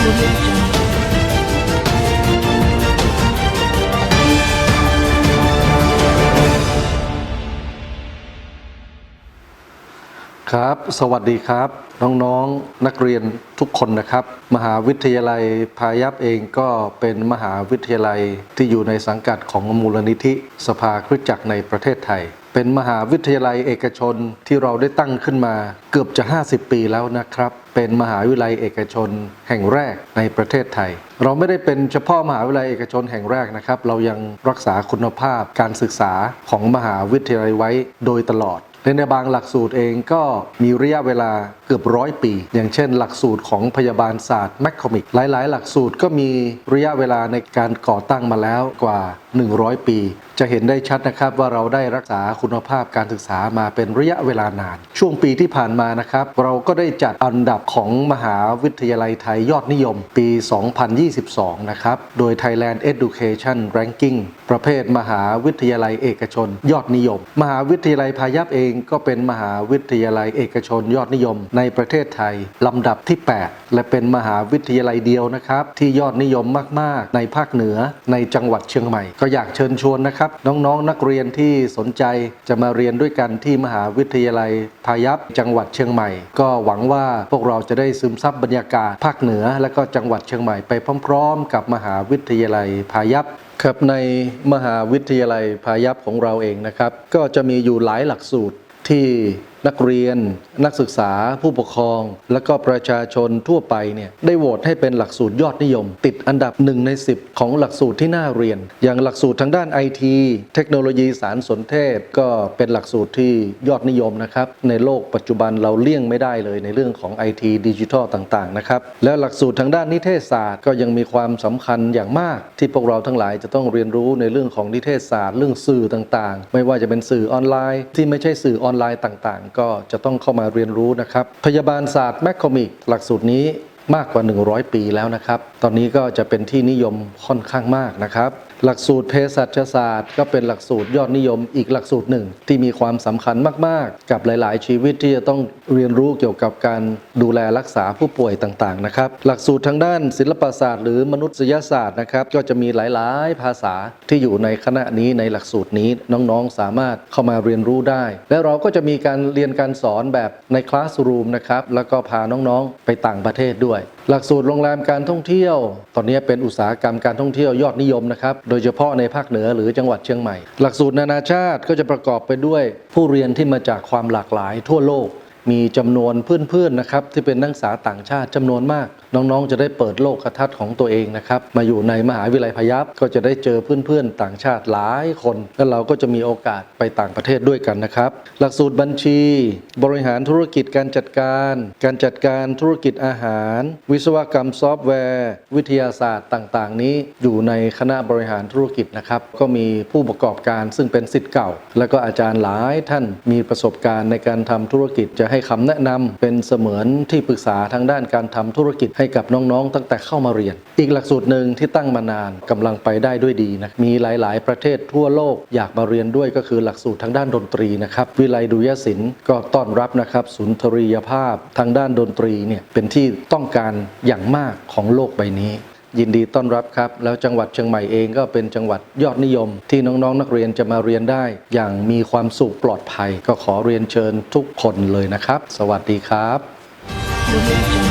ครับ สวัสดีครับ น้องๆนักเรียนทุกคนนะครับ มหาวิทยาลัยพายัพเองก็เป็นมหาวิทยาลัยที่อยู่ในสังกัดของมูลนิธิสภาคริสตจักรในประเทศไทย เป็นมหาวิทยาลัยเอกชนที่เราได้ตั้งขึ้นมาเกือบจะ 50 ปีแล้วนะครับ เป็นมหาวิทยาลัยเอกชนแห่งแรกในประเทศไทย เราไม่ได้เป็นเฉพาะมหาวิทยาลัยเอกชนแห่งแรกนะครับ เรายังรักษาคุณภาพการศึกษาของมหาวิทยาลัยไว้โดยตลอดและในบางหลักสูตรเองก็มีระยะเวลาเกือบร้อยปี อย่างเช่น หลักสูตรของพยาบาลศาสตร์แมคคอมิก หลาย ๆ หลักสูตรก็มีระยะเวลาในการก่อตั้งมาแล้วกว่า100 ปี จะเห็นได้ชัดนะครับว่าเราได้รักษาคุณภาพการศึกษามาเป็นระยะเวลานาน ช่วงปีที่ผ่านมานะครับ เราก็ได้จัดอันดับของมหาวิทยาลัยไทยยอดนิยมปี 2022 นะครับ โดย Thailand Education Ranking ประเภทมหาวิทยาลัยเอกชน ยอดนิยม มหาวิทยาลัยพายัพเองก็เป็นมหาวิทยาลัยเอกชนยอดนิยม ในประเทศไทยลำดับที่ 8 และเป็นมหาวิทยาลัยเดียวนะครับที่ยอดนิยมมาก ๆ ในภาคเหนือในจังหวัดเชียงใหม่ก็อยากเชิญชวนนะครับ น้องๆนักเรียนที่สนใจจะมาเรียนด้วยกันที่มหาวิทยาลัยพายัพจังหวัดเชียงใหม่ ก็หวังว่าพวกเราจะได้ซึมซับบรรยากาศภาคเหนือ และก็จังหวัดเชียงใหม่ไปพร้อม ๆ กับมหาวิทยาลัยพายัพครับในมหาวิทยาลัยพายัพของเราเองนะครับ ก็จะมีอยู่หลายหลักสูตรที่ นักเรียน นักศึกษา ผู้ปกครอง และก็ประชาชนทั่วไปเนี่ยได้โหวตให้เป็นหลักสูตรยอดนิยม ติดอันดับหนึ่งใน 10 ของหลักสูตรที่น่าเรียน อย่างหลักสูตรทางด้านไอทีเทคโนโลยีสารสนเทศ ก็เป็นหลักสูตรที่ยอดนิยมนะครับในโลกปัจจุบันเราเลี่ยงไม่ได้เลยในเรื่องของไอทีดิจิทัลต่างๆนะครับและหลักสูตรทางด้านนิเทศศาสตร์ก็ยังมีความสำคัญอย่างมาก ที่พวกเราทั้งหลายจะต้องเรียนรู้ในเรื่องของนิเทศศาสตร์ เรื่องสื่อต่างๆ ไม่ว่าจะเป็นสื่อออนไลน์ ที่ไม่ใช่สื่อออนไลน์ต่างๆก็จะต้องเข้ามาเรียนรู้นะครับ พยาบาลศาสตร์แมคคอมิกหลักสูตรนี้มากกว่า 100 ปีแล้วนะครับ ตอนนี้ก็จะเป็นที่นิยมค่อนข้างมากนะครับ หลักสูตรเภสัชศาสตร์ ก็เป็นหลักสูตรยอดนิยมอีกหลักสูตรหนึ่ง ที่มีความสำคัญมาก ๆ กับหลาย ๆ ชีวิตที่จะต้องเรียนรู้เกี่ยวกับการดูแลรักษาผู้ป่วยต่าง ๆ นะครับ หลักสูตรทางด้านศิลปศาสตร์หรือมนุษยศาสตร์นะครับ ก็จะมีหลาย ๆ ภาษาที่อยู่ในคณะนี้ในหลักสูตรนี้น้อง ๆ สามารถเข้ามาเรียนรู้ได้ และเราก็จะมีการเรียนการสอนแบบในคลาสรูมนะครับ แล้วก็พาน้อง ๆ ไปต่างประเทศด้วย หลักสูตรโรงแรมการท่องเที่ยว ตอนนี้เป็นอุตสาหกรรมการท่องเที่ยวยอดนิยมนะครับโดยเฉพาะในภาคเหนือหรือจังหวัดเชียงใหม่ หลักสูตรนานาชาติก็จะประกอบไปด้วยผู้เรียนที่มาจากความหลากหลายทั่วโลก มีจำนวนเพื่อนๆนะครับที่เป็นนักศึกษาต่างชาติจำนวนมาก น้องๆ จะได้เปิดโลกทัศน์ของตัวเองนะครับมาอยู่ในมหาวิทยาลัยพยัพก็จะได้เจอเพื่อนๆต่างชาติหลายคน และเราก็จะมีโอกาสไปต่างประเทศด้วยกันนะครับ หลักสูตรบัญชี บริหารธุรกิจการจัดการ การจัดการธุรกิจอาหาร วิศวกรรมซอฟต์แวร์ วิทยาศาสตร์ต่างๆ นี้อยู่ในคณะบริหารธุรกิจนะครับก็มีผู้ประกอบการซึ่งเป็นสิทธิ์เก่า แล้วก็อาจารย์หลายท่านมีประสบการณ์ในการทำธุรกิจจะให้คำแนะนำเป็นเสมือนที่ปรึกษาทางด้านการทำธุรกิจให้กับน้องๆ ตั้งแต่เข้ามาเรียน อีกหลักสูตรหนึ่งที่ตั้งมานานกำลังไปได้ด้วยดีนะมีหลาย ๆ ประเทศทั่วโลกอยากมาเรียนด้วยก็คือหลักสูตรทางด้านดนตรีนะครับวิไลดุยศิลป์ก็ต้อนรับนะครับสุนทรียภาพทางด้านดนตรีเนี่ยเป็นที่ต้องการอย่างมากของโลกใบนี้ ยินดีต้อนรับครับ แล้วจังหวัดเชียงใหม่เองก็เป็นจังหวัดยอดนิยม ที่น้องๆ นักเรียนจะมาเรียนได้ อย่างมีความสุขปลอดภัย ก็ขอเรียนเชิญทุกคนเลยนะครับ สวัสดีครับ